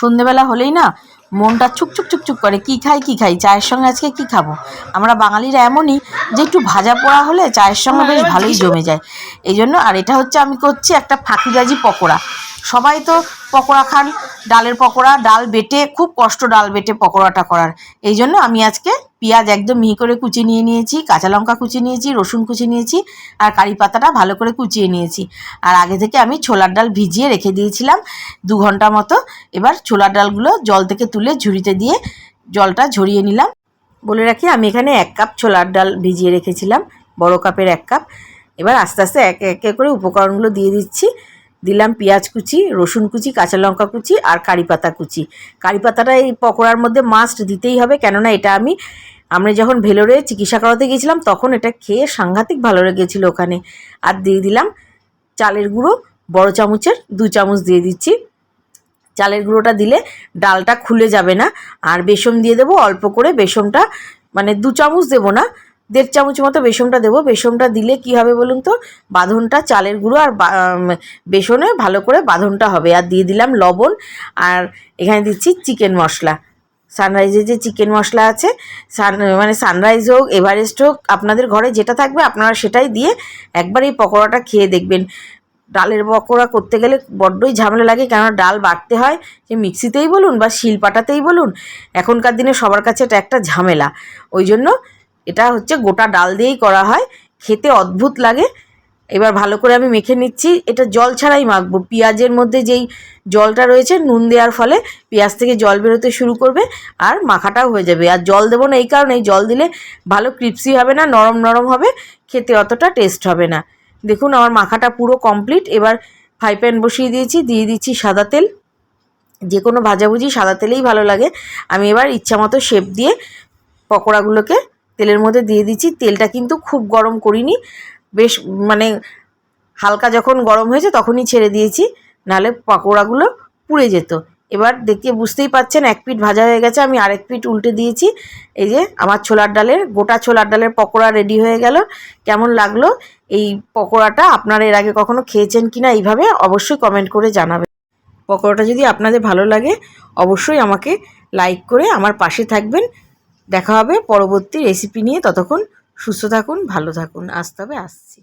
সন্ধেবেলা হলেই না মনটা চুকচুক চুকচুক করে কি খাই কি খাই? চায়ের সঙ্গে আজকে কি খাব? আমরা বাঙালিরা এমনই যে একটু ভাজা পোড়া হলে চায়ের সঙ্গে বেশ ভালোই জমে যায়। এই জন্য আর এটা হচ্ছে আমি করছি একটা ফাঁকিবাজি পকোড়া। সবাই তো পকোড়া খান, ডালের পকোড়া, ডাল বেটে, খুব কষ্ট ডাল বেটে পকোড়াটা করার। এই জন্য আমি আজকে পেঁয়াজ একদম মিহি করে কুচি নিয়ে নিয়েছি, কাঁচা লঙ্কা কুচি নিয়েছি, রসুন কুচি নিয়েছি, আর কারি পাতাটা ভালো করে কুচিয়ে নিয়েছি। আর আগে থেকে আমি ছোলার ডাল ভিজিয়ে রেখে দিয়েছিলাম দু ঘণ্টা মতো। এবার ছোলার ডালগুলো জল থেকে তুলে ঝুড়িতে দিয়ে জলটা ঝরিয়ে নিলাম। বলে রাখি, আমি এখানে এক কাপ ছোলার ডাল ভিজিয়ে রেখেছিলাম, বড় কাপের এক কাপ। এবার আস্তে আস্তে একে একে করে উপকরণগুলো দিয়ে দিচ্ছি। দিলাম পেঁয়াজ কুচি, রসুন কুচি, কাঁচা লঙ্কা কুচি আর কারি পাতা কুচি। কারি পাতাটা এই পকোড়ার মধ্যে মাস্ট দিতেই হবে, কেননা এটা আমি, আমরা যখন ভেলোরে চিকিৎসা করাতে গিয়েছিলাম, তখন এটা খেয়ে সাংঘাতিক ভালো লেগেছিলো ওখানে। আর দিয়ে দিলাম চালের গুঁড়ো, বড় চামচের দু চামচ দিয়ে দিচ্ছি। চালের গুঁড়োটা দিলে ডালটা খুলে যাবে না, আর বেসন দিয়ে দেবো অল্প করে, বেসনটা মানে দু চামচ দেবো না দেড় চামচ মতো বেসনটা দেবো। বেসনটা দিলে কি হবে বলুন তো? বাঁধনটা, চালের গুঁড়ো আর বেসনে ভালো করে বাঁধনটা হবে। আর দিয়ে দিলাম লবণ। আর এখানে দিচ্ছি চিকেন মশলা। সানরাইজের যে চিকেন মশলা আছে, সান মানে সানরাইজ হোক, এভারেস্ট হোক, আপনাদের ঘরে যেটা থাকবে আপনারা সেটাই দিয়ে একবার এই পকোড়াটা খেয়ে দেখবেন। ডালের পকোড়া করতে গেলে বড্ডই ঝামেলা লাগে, কেননা ডাল বাটতে হয় সে মিক্সিতেই বলুন বা শিলপাটাতেই বলুন। এখনকার দিনে সবার কাছে এটা একটা ঝামেলা। ওই জন্য এটা হচ্ছে গোটা ডাল দিয়েই করা হয়। খেতে অদ্ভুত লাগে। এবার ভালো করে আমি মেখে নিচ্ছি। এটা জল ছাড়াই মাখবো। পেঁয়াজের মধ্যে যেই জলটা রয়েছে, নুন দেওয়ার ফলে পেঁয়াজ থেকে জল বেরোতে শুরু করবে আর মাখাটাও হয়ে যাবে। আর জল দেবো না এই কারণে জল দিলে ভালো ক্রিপসি হবে না, নরম নরম হবে, খেতে অতটা টেস্ট হবে না। দেখুন, আমার মাখাটা পুরো কমপ্লিট। এবার ফ্রাই প্যান বসিয়ে দিয়েছি, দিয়ে দিচ্ছি সাদা তেল। যে কোনো ভাজাভুজি সাদা তেলেই ভালো লাগে। আমি এবার ইচ্ছা মতো শেপ দিয়ে পকোড়াগুলোকে তেলের মধ্যে দিয়ে দিচ্ছি। তেলটা কিন্তু খুব গরম করিনি। বেশ মানে হালকা যখন গরম হয়েছে তখনই ছেড়ে দিয়েছি। নাহলে পকোড়াগুলো পুড়ে যেত। এবার দেখে বুঝতেই পাচ্ছেন, এক পিঠ ভাজা হয়ে গেছে। আমি আরেক পিঠ উল্টে দিয়েছি। এই যে আমার ছোলার ডালের, গোটা ছোলার ডালের পকোড়া রেডি হয়ে গেল। কেমন লাগল এই পকোড়াটা? আপনারা এর আগে কখনো খেয়েছেন কিনা এইভাবে অবশ্যই কমেন্ট করে জানাবেন। পকোড়াটা যদি আপনাদের ভালো লাগে, অবশ্যই আমাকে লাইক করে আমার পাশে থাকবেন। দেখা হবে পরবর্তী রেসিপি নিয়ে। ততক্ষণ সুস্থ থাকুন ভালো থাকুন। আসতে হবে আসছি।